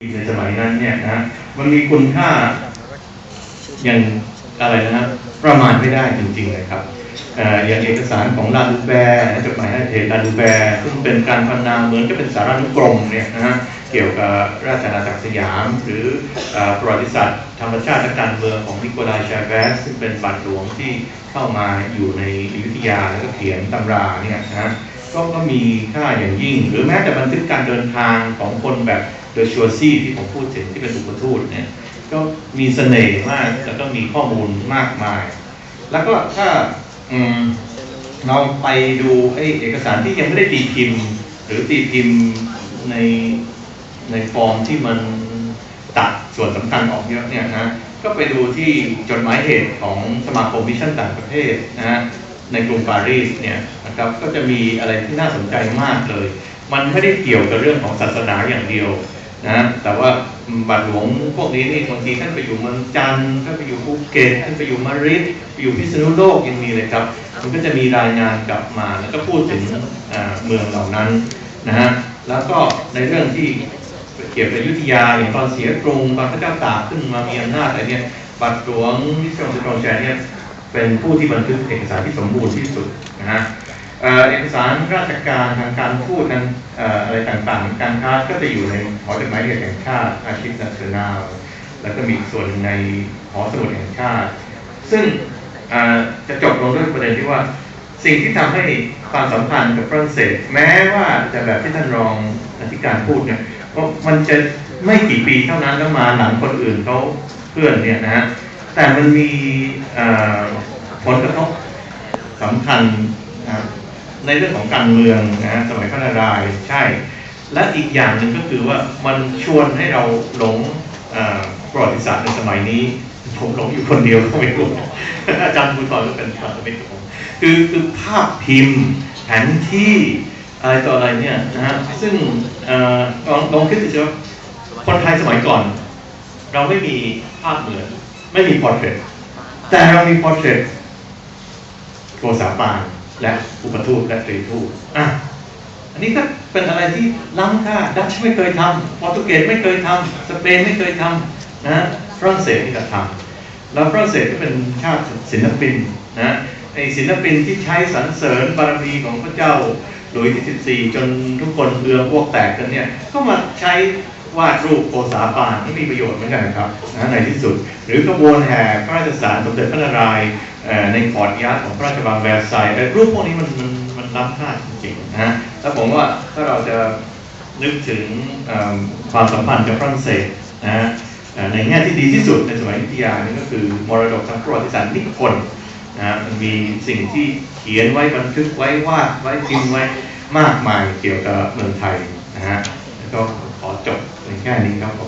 ในสมัยนั้นเนี่ยนะมันมีคุณค่าอย่างอะไรนะประมาณไม่ได้จริงๆเลยครับอย่างเอกสารของลาดูแบร์นะจดหมายเหตุลาดูแบร์ซึ่งเป็นการพันนาเหมือนกับเป็นสารานุกรมเนี่ยนะฮะเกี่ยวกับราชอาณาจักรสยาม หรือเอ่อประวัติศาสตร์ธรรมชาติและการเมืองของนิโคลายชาเวสซึ่งเป็นบาทหลวงที่เข้ามาอยู่ในอยุธยาแล้วก็เขียนตำราเนี่ยนะฮะก็ก็มีค่าอย่างยิ่ง หรือแม้แต่บันทึกการเดินทางของคนแบบ เดอชัวซี่ที่ผมพูดถึงที่เป็นอุปทูตเนี่ยก็มีเสน่ห์มากแล้วก็มีข้อมูลมากมาย แล้วก็ถ้าอืมเราไปดูไอ้เอกสารที่ยังไม่ได้ตีพิมพ์ หรือตีพิมพ์ในในฟอร์มที่มันตัดส่วนสำคัญออกเยอะเนี่ยนะก็ไปดูที่จดหมายเหตุของสมาคมมิชชั่นต่างประเทศนะฮะในกรุงปารีสเนี่ยนะครับก็จะมีอะไรที่น่าสนใจมากเลย มันไม่ได้เกี่ยวกับเรื่องของศาสนาอย่างเดียว นะ แต่ว่าบาทหลวงพวกนี้นี่บางทีท่านไปอยู่เมืองจันทร์ท่านไปอยู่ภูเก็ตท่านไปอยู่มาริดไปอยู่พิษณุโลกยังมีเลยครับ มันก็จะมีรายงานกลับมาแล้วก็พูดถึงอ่าเมืองเหล่านั้นนะฮะแล้วก็ในเรื่องที่เกี่ยวกับอยุธยาอย่างตอนเสียกรุงตอนพระเจ้าตากขึ้นมามีอำนาจอะไรเนี่ยบาทหลวงนิชงสตรองแชร์เนี่ยเป็นผู้ที่บันทึกเอกสารที่สมบูรณ์ที่สุดนะฮะ เอกสารราชการทางการทูตทางเอ่ออะไรต่างๆ การค้าก็จะอยู่ในหอจดหมายเหตุแห่งชาติอาชีพนาเซนาลแล้วก็มีส่วนในหอสมุดแห่งชาติ ซึ่งจะจบลงด้วยประเด็นที่ว่าสิ่งที่ทำให้ความสัมพันธ์กับฝรั่งเศส แม้ว่าจะแบบที่ท่านรองอธิการพูดเนี่ยว่ามันจะไม่กี่ปีเท่านั้นแล้วมาหลังคนอื่นเขาเพื่อนเนี่ยนะฮะแต่มันมีผลกระทบสำคัญนะครับ ในเรื่องของการเมืองนะฮะสมัยพระนารายณ์ใช่ และอีกอย่างหนึ่งก็คือว่ามันชวนให้เราหลงประวัติศาสตร์ในสมัยนี้ ผมหลงอยู่คนเดียวก็ไม่รู้อาจารย์ภูธรก็เป็นพันธมิตรกับผมคือคือภาพพิมพ์แผนที่อะไรต่ออะไรเนี่ยนะฮะซึ่งลองลองคิดดูสิว่าคนไทยสมัยก่อน เราไม่มีภาพเหมือนไม่มีพอร์เทรตแต่เรามีพอร์เทรตโกษาปาน และอุปทูตและตรีทูตอะอันนี้ก็เป็นอะไรที่ล้ำค่าดัชไม่เคยทำโปรตุเกสไม่เคยทำสเปนไม่เคยทำนะฝรั่งเศสนี่ก็ทำแล้วฝรั่งเศสก็เป็นชาติศิลปินนะไอศิลปินที่ใช้สรรเสริญบารมีของพระเจ้าหลุยส์ที่ 14 จนทุกคนเอือมพวกแตกกันเนี่ยก็มาใช้ วาดรูปโกษาปานที่มีประโยชน์เหมือนกันครับนะในที่สุด หรือขบวนแห่พระราชสารสมเด็จพระนารายณ์ในขอดยักษ์ของพระราชวังแวร์ไซน์รูปพวกนี้มันมันมันล้ำค่าจริงๆนะแล้วผมว่าถ้าเราจะนึกถึงความสัมพันธ์กับฝรั่งเศสนะในแง่ที่ดีที่สุดในสมัยอยุธยานี่ก็คือมรดกทางประวัติศาสตร์นิพนธ์นะมันมีสิ่งที่เขียนไว้บันทึกไว้วาดไว้พิมพ์ไว้มากมายเกี่ยวกับเมืองไทยนะฮะแล้วก็ จบในแค่นี้ครับผม